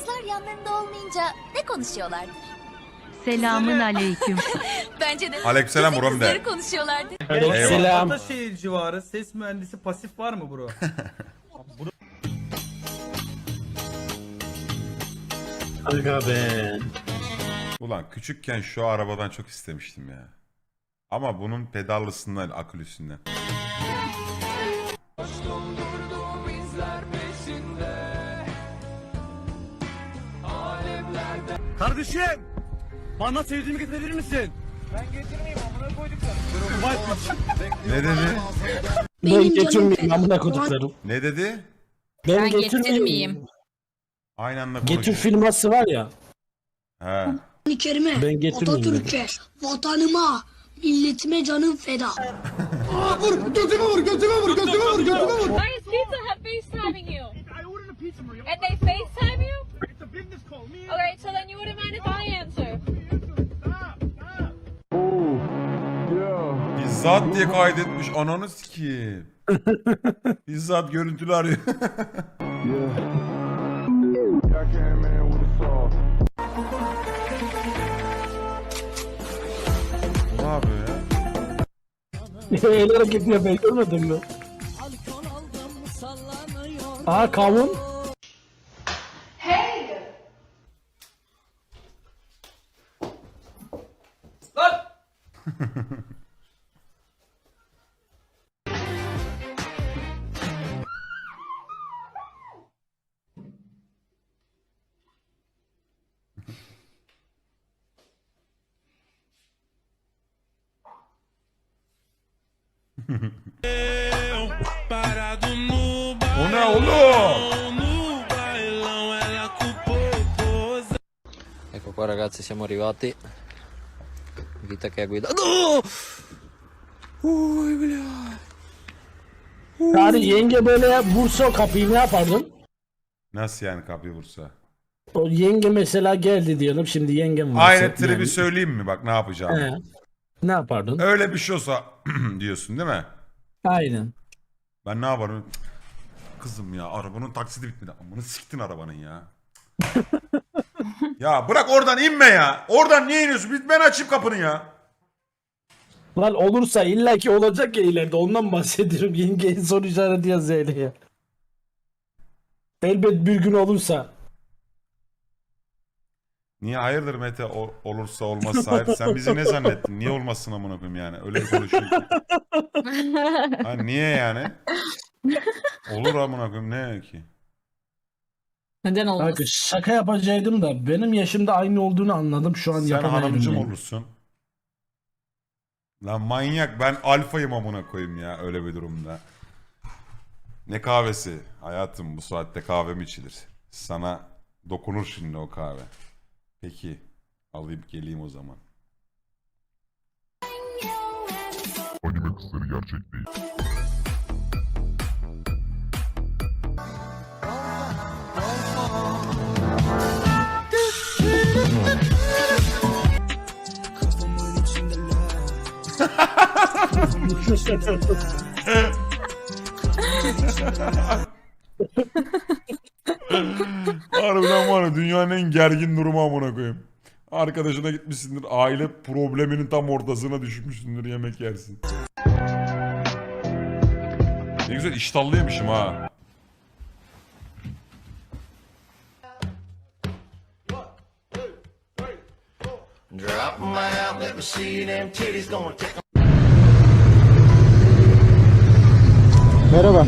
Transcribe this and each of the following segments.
Kızlar yanlarında olmayınca ne konuşuyorlardır? Selamın aleyküm. Bence de Aleykümselam lise buram de. kızları konuşuyorlardır. Eyvallah. Ataşehir civarı ses mühendisi pasif var mı bro? Aga be. Ulan küçükken şu arabadan çok istemiştim ya. Ama bunun pedallısından, akülüsünden. Kardeşim! Bana sevdiğimi getirebilir misin? Ne dedi? Ben getirmeyeyim amına koduklarım. Ne dedi? Ben, Ben getirmeyeyim. getirmeyeyim. Aynı anda Getir filması var ya. He. Kerime, Ben getirmeyeyim Atatürk'e, vatanıma, milletime canım feda. Why is Pizza Hut FaceTiming you? I ordered a pizza, Maria. And they FaceTime you? It's a business call. Me okay, so then you wouldn't mind if I answer. Bizzat diye kaydetmiş. Ananı sikeyim. Bizzat görüntülü arıyor. ne yapıyor ya? El hareketi yapıyor görmedin mi? Aa kavun. O ne oğlum? Ecco qua ragazzi siamo arrivati. Vita che ha guidato. Yani yenge böyle vursa o kapıyı ne yapardın? Nasıl yani kapıyı vursa? O yenge mesela geldi diyelim şimdi yengem var. Aynı tribi söyleyeyim mi bak ne yapacağım? He. Ne yapardın? Öyle bir şey olsa diyorsun değil mi? Aynen. Ben ne yaparım? Kızım ya arabanın taksidi bitmedi. Amını siktin arabanın ya. ya bırak oradan inme ya. Oradan niye iniyorsun? Bir- Ben açayım kapını ya. Lan olursa illaki olacak ya ileride ondan bahsediyorum. Yengeyi soru işareti yazıyor ya. Elbet bir gün olursa. Niye hayırdır Mete O- olursa olmazsa hayır. Sen bizi ne zannettin? Niye olmasın amına koyayım yani? Öyle konuşuyor ki. Ha, niye yani? Olur amına koyayım ne ki? Neden olmaz? Bak şaka yapacaktım da benim yaşımda aynı olduğunu anladım şu an Sen yapamıyorum. hanımcım olursun. Lan manyak ben alfayım amına koyayım ya öyle bir durumda. Ne kahvesi? Hayatım bu saatte kahve mi içilir? Sana dokunur şimdi o kahve. Peki alayım geleyim o zaman. Anime kızları gerçek değil. Harbiden var ya dünyanın en gergin durumu amına koyayım. Arkadaşına gitmişsindir aile probleminin tam ortasına düşmüşsündür yemek yersin. Ne güzel iştahlıymışım ha. Merhaba.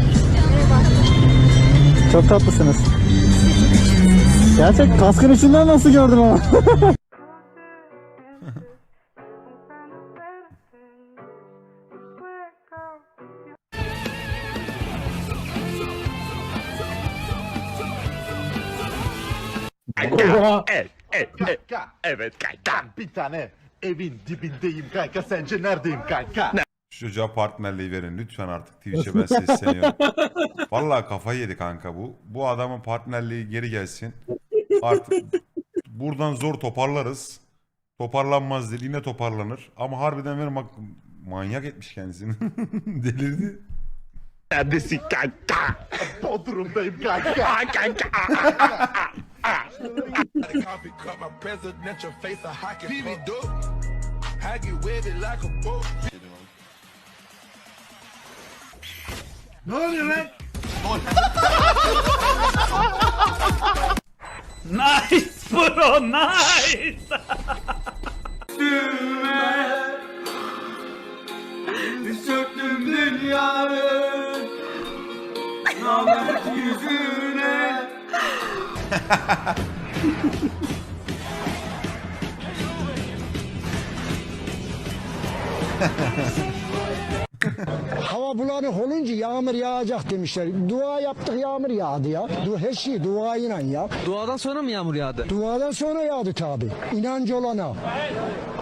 Çok tatlısınız. Gerçek kaskın içinden nasıl gördün ama? Kanka. Evet kanka. Bir tane evin dibindeyim kanka. Sence neredeyim kanka? Şu çocuğa partnerliği verin lütfen artık Twitch'e ben sesleniyorum. Vallahi kafayı yedi kanka bu. Bu adamın partnerliği geri gelsin. Artık buradan zor toparlarız. Toparlanmaz değil yine toparlanır. Ama harbiden verin bak manyak etmiş kendisini. Delirdi. Neredesin kanka? Bodrum'dayım kanka. kanka. Ne oluyor lan? nice bro nice. Üstüme Söktüm dünyanın Namet yüzüne Hava bulanık olunca yağmur yağacak demişler. Dua yaptık yağmur yağdı ya. Du her şey duayla ya. Duadan sonra mı yağmur yağdı? Duadan sonra yağdı tabi. İnancı olana.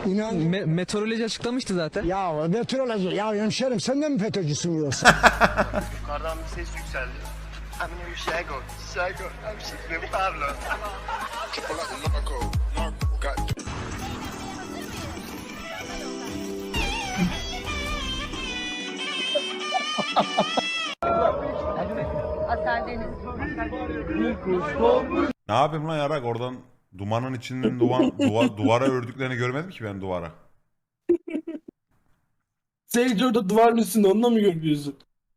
İnan... meteoroloji açıklamıştı zaten. ya meteoroloji ya hemşerim sen de mi FETÖ'cüsün yoksa? Yukarıdan bir ses yükseldi. Amirim Şego, Şego, hemşehrim Pablo. Ne yapayım lan yarak oradan dumanın içinden duvan, duva, duvara ördüklerini görmedim ki ben duvara. Sage orada duvarın üstünde onunla mı görüyorsun?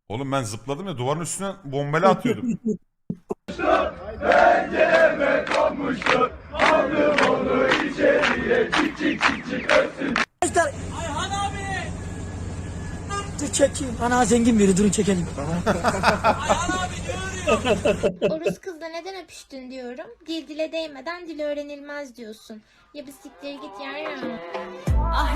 Oğlum ben zıpladım ya duvarın üstüne bombeli atıyordum. Ana zengin biri durun çekelim. O Rus kızla neden öpüştün diyorum. Dil dile değmeden dil öğrenilmez diyorsun. Ya bir siktir git yer ya. Ah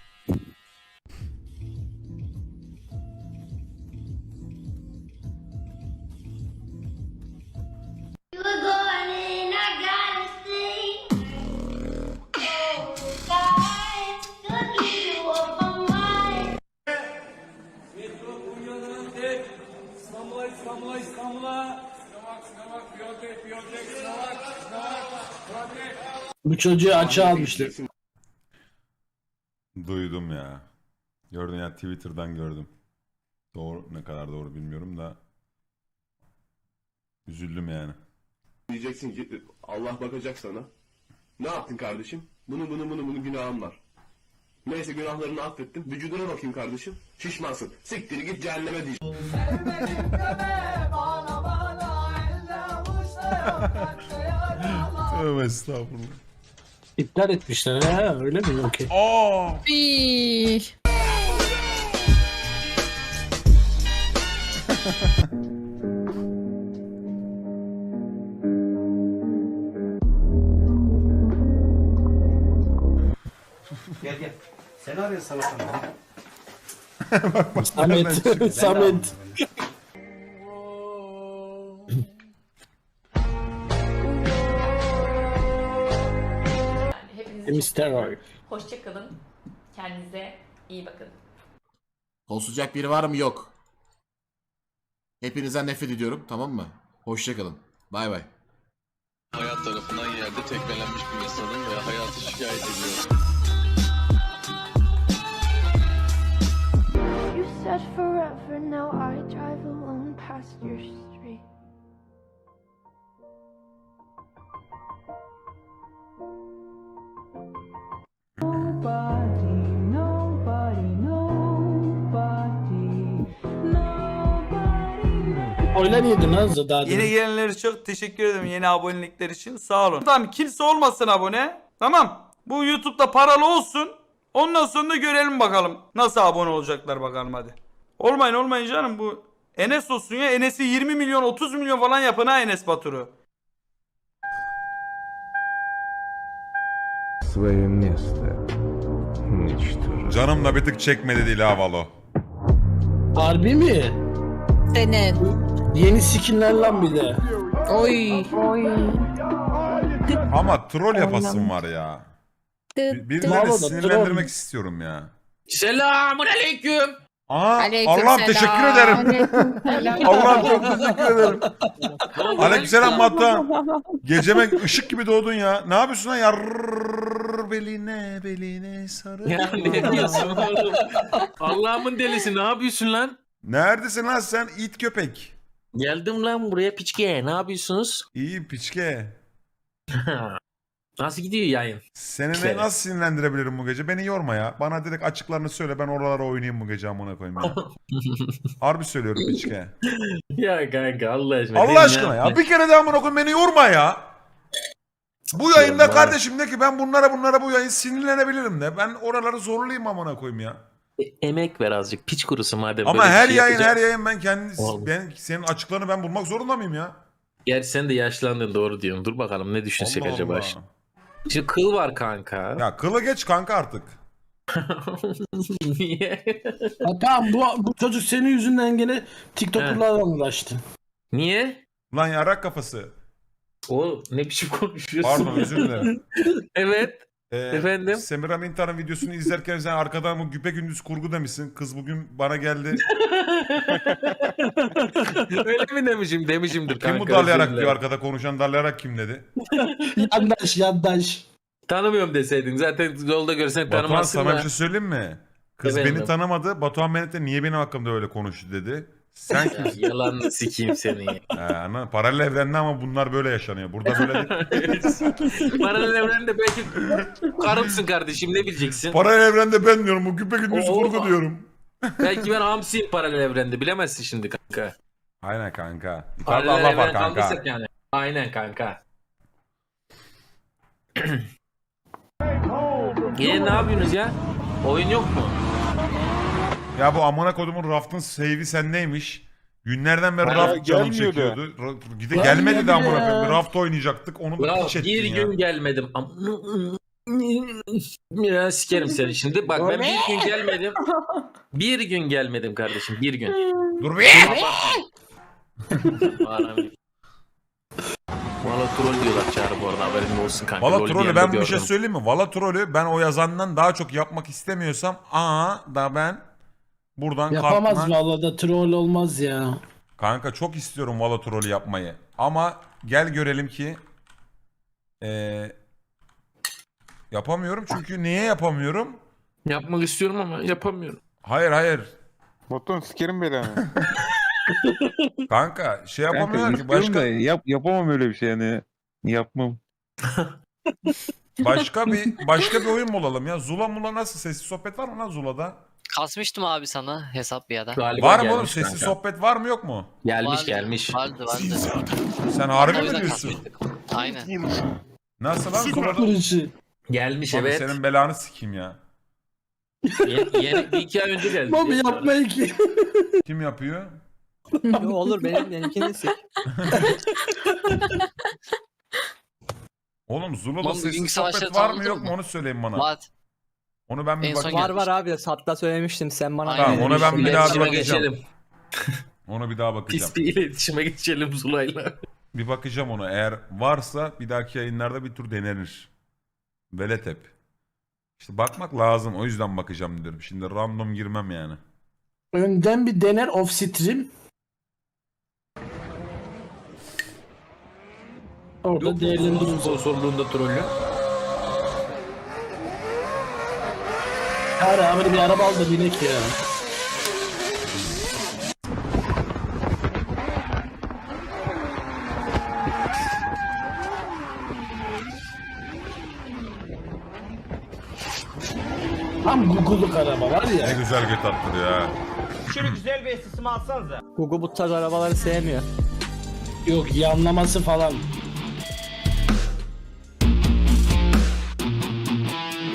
Bu çocuğu açığa almışlar. Duydum ya. Gördüm ya Twitter'dan gördüm. Doğru ne kadar doğru bilmiyorum da üzüldüm yani. Diyeceksin ki Allah bakacak sana. Ne yaptın kardeşim? Bunu bunu bunu bunu günahım var. Neyse günahlarını affettim. Vücuduna bakayım kardeşim. Şişmansın. Siktir git cehenneme diyeceğim. Tövbe estağfurullah. İptal etmişler ha öyle mi? Okey. Aa! Gel gel. Sen arıyorsun sana. Samet. Samet. Mr. Roy. Hoşçakalın. Kendinize iyi bakın. Konuşacak biri var mı? Yok. Hepinizden nefret ediyorum. Tamam mı? Hoşçakalın. Bay bay. Hayat tarafından yerde tekmelenmiş bir insanın ve hayatı şikayet ediyor. You said forever, now I drive alone past your street. Oylar yedin ha daha Yeni demin. gelenler çok teşekkür ederim yeni abonelikler için. Sağ olun. Tamam kimse olmasın abone. Tamam. Bu YouTube'da paralı olsun. Ondan sonra da görelim bakalım. Nasıl abone olacaklar bakalım hadi. Olmayın olmayın canım bu. Enes olsun ya. Enes'i 20 milyon 30 milyon falan yapın ha Enes Batur'u. свое место. Canım da bir tık çekmedi değil ha Valo. Harbi mi? Senin. Yeni skinler lan bir de. Oy. Ama troll yapasım var ya. Bir- Birileri Valo da sinirlendirmek troll. istiyorum ya. Selamun aleyküm. Aa, Aleykümselam. Allah'ım teşekkür ederim. Allah'ım çok teşekkür ederim. Aleykümselam Mata. Geceme ışık gibi doğdun ya. Ne yapıyorsun lan? Yarrrr beline beline sarı. Ya ne diyorsun oğlum? Allah'ımın delisi ne yapıyorsun lan? Neredesin lan sen it köpek? Geldim lan buraya piçke. Ne yapıyorsunuz? İyi piçke. Nasıl gidiyor yayın? Seni ne nasıl sinirlendirebilirim bu gece? Beni yorma ya. Bana direkt açıklarını söyle ben oralara oynayayım bu gece amına koyayım ya. Harbi söylüyorum piçke. ya kanka Allah aşkına. Allah aşkına ya. Bir kere de amına koyayım beni yorma ya. Bu yayında kardeşim de ki ben bunlara bunlara bu yayın sinirlenebilirim de. Ben oraları zorlayayım amına koyayım ya. E- Emek ver azıcık. Piç kurusu madem. Ama böyle her şey yayın yapacak. her yayın ben kendi Oğlum. ben senin açıklarını ben bulmak zorunda mıyım ya? Gerçi sen de yaşlandın doğru diyorsun. Dur bakalım ne düşünsek Allah acaba Allah. şimdi. Şimdi kıl var kanka. Ya kılı geç kanka artık. Niye? Ha, tamam bu, bu çocuk senin yüzünden gene TikToker'larla uğraştı. Niye? Lan yarak kafası. O ne biçim konuşuyorsun? Pardon özür dilerim. evet. Ee, Efendim? Semira Mintar'ın videosunu izlerken sen arkadan bu güpe gündüz kurgu demişsin. Kız bugün bana geldi. Öyle mi demişim? Demişimdir Kim kanka. bu darlayarak diyor arkada konuşan darlayarak kim dedi? Yandaş yandaş. Tanımıyorum deseydin. Zaten yolda görsen Batuhan tanımazsın sana da. bir şey söyleyeyim mi? Kız Efendim? beni tanımadı. Batuhan Menet de niye benim hakkımda öyle konuştu dedi. Sen Ya, kimsin? yalanını sikeyim seni. He, ana, paralel evrende ama bunlar böyle yaşanıyor. Burada böyle değil. Paralel evrende belki karımsın kardeşim ne bileceksin? Paralel evrende ben diyorum. Bu güpe gündüz Oo. kurgu diyorum. belki ben hamsiyim paralel evrende bilemezsin şimdi kanka. Aynen kanka. Yukarıda Paralel Allah var kanka. kaldıysak yani. Aynen kanka. Yine ne yapıyorsunuz ya? Oyun yok mu? Ya bu amına kodumun raftın save'i sendeymiş. Günlerden beri raft canım gelmiyordu. çekiyordu. Ra- Gide Lan gelmedi de geldi amına ya. koyayım. Bir Raft oynayacaktık. Onu da Ya piç ettin bir ya. gün gelmedim. Am- Ya sikerim seni şimdi. Bak ben bir gün gelmedim. Bir gün gelmedim kardeşim. Bir gün. Dur be. Bağıramıyorum. Valla troll diyorlar çağrı bu arada haberin olsun kanka. Valla Lol trolü diyen de ben bir şey gördüm. söyleyeyim mi? Valla trolü ben o yazandan daha çok yapmak istemiyorsam aa da ben buradan Yapamaz kalkmak- vallahi da troll olmaz ya. Kanka çok istiyorum Valla trolü yapmayı. Ama gel görelim ki eee, yapamıyorum çünkü niye yapamıyorum? Yapmak istiyorum ama yapamıyorum. Hayır hayır. Batuhan sikerim belanı. Kanka şey Kanka yapamıyorum ki başka da yap, yapamam öyle bir şey yani. Yapmam. başka bir başka bir oyun bulalım ya. Zula mula nasıl sessiz sohbet var mı lan Zula'da? Kasmıştım abi sana hesap bir ara. Galiba Var mı oğlum gelmiş sessiz kanka. sohbet var mı yok mu? Gelmiş Vardı, gelmiş. Vardı vardı. Sen harbi O mi yüzden diyorsun? kasmıştık. Aynen. Nasıl lan? Kırıcı. Gelmiş evet. senin belanı sikeyim ya. Yeni, yeni bir iki ay önce geldi. Mami yapma ki. Kim yapıyor? Olur benim benimkini sik. Oğlum Zula'da Oğlum, sessiz bugünkü sohbet var mı tanıdın yok mu mı? onu söyleyin bana. Var. Onu ben bir En son bakayım. gelmiş. abi hatta söylemiştim sen bana. Aynen. Tamam ona ben bir daha bir İletişime bakacağım. geçelim. Ona bir daha bakacağım. Pis bir iletişime geçelim Zula'yla. Bir bakacağım ona. Eğer varsa bir dahaki yayınlarda bir tur denenir. Veletep. İşte bakmak lazım. O yüzden bakacağım diyorum. Şimdi random girmem yani. Önden bir dener off stream. Orada Yok mu değerlendiririz. sponsorluğunda trollü? Çağrı abi bir araba al da binek ya. Tam Google'luk araba var Ne ya. güzel göt attırıyor ha. Şöyle güzel bir sesimi alsanıza. Gugu bu tarz arabaları sevmiyor. Yok yanlaması falan.